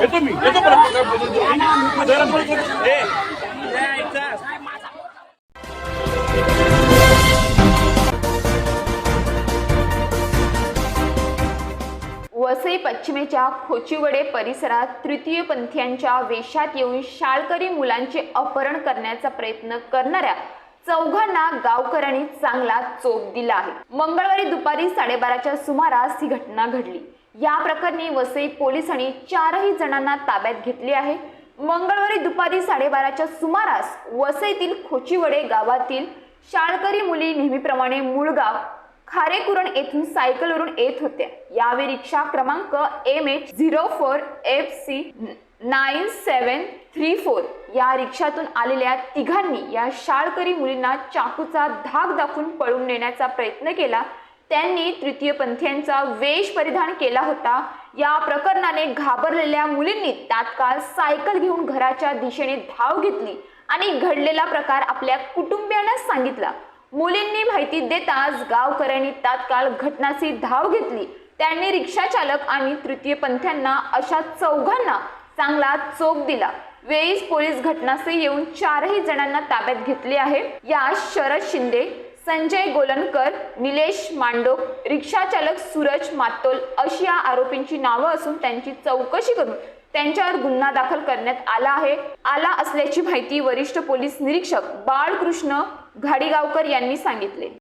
itu itu Vasai पश्चिमेच्या खोचिवडे परिसरात तृतीयपंथीयांच्या वेशात येऊन शाळकरी मुलांचे अपहरण करण्याचा प्रयत्न करणाऱ्या चौघांना गावकऱ्यांनी चांगला चोप दिला आहे. मंगळवारी दुपारी साडेबाराच्या सुमारास ही घटना घडली. या प्रकरणी वसई पोलिसांनी चारही जणांना ताब्यात घेतले आहे. मंगळवारी दुपारी साडेबाराच्या सुमारास वसईतील खोचिवडे गावातील शाळकरी मुली नेहमीप्रमाणे मूळगाव खारेकुरण येथून सायकलवरून येत होत्या. यावेळी रिक्षा क्रमांक M H zero four F C nine seven three four या रिक्षातून आलेल्या तिघांनी या शाळकरी मुलींना चाकूचा धाक दाखवून पळून नेण्याचा प्रयत्न केला. त्यांनी तृतीयपंथीयांचा वेश परिधान केला होता. या प्रकरणाने घाबरलेल्या मुलींनी तात्काळ सायकल घेऊन घराच्या दिशेने धाव घेतली आणि घडलेला प्रकार आपल्या कुटुंबियांना सांगितला. मुलींनी माहिती देताच गावकऱ्यांनी तात्काळ घटनाची धाव घेतली. त्यांनी रिक्षा चालक आणि तृतीयपंथ्यांना अशा चौघांना चांगला चोप दिला. वेळीच पोलीस घटनास्थळी येऊन चारही जणांना ताब्यात घेतले आहे. या शरद शिंदे संजय गोलनकर निलेश मांडोक रिक्षा चालक सूरज मातोल अशी या आरोपींची नावं असून त्यांची चौकशी करून त्यांच्यावर गुन्हा दाखल करण्यात आला आहे. आला असल्याची माहिती वरिष्ठ पोलीस निरीक्षक बाळकृष्ण घाडीगावकर यांनी सांगितले.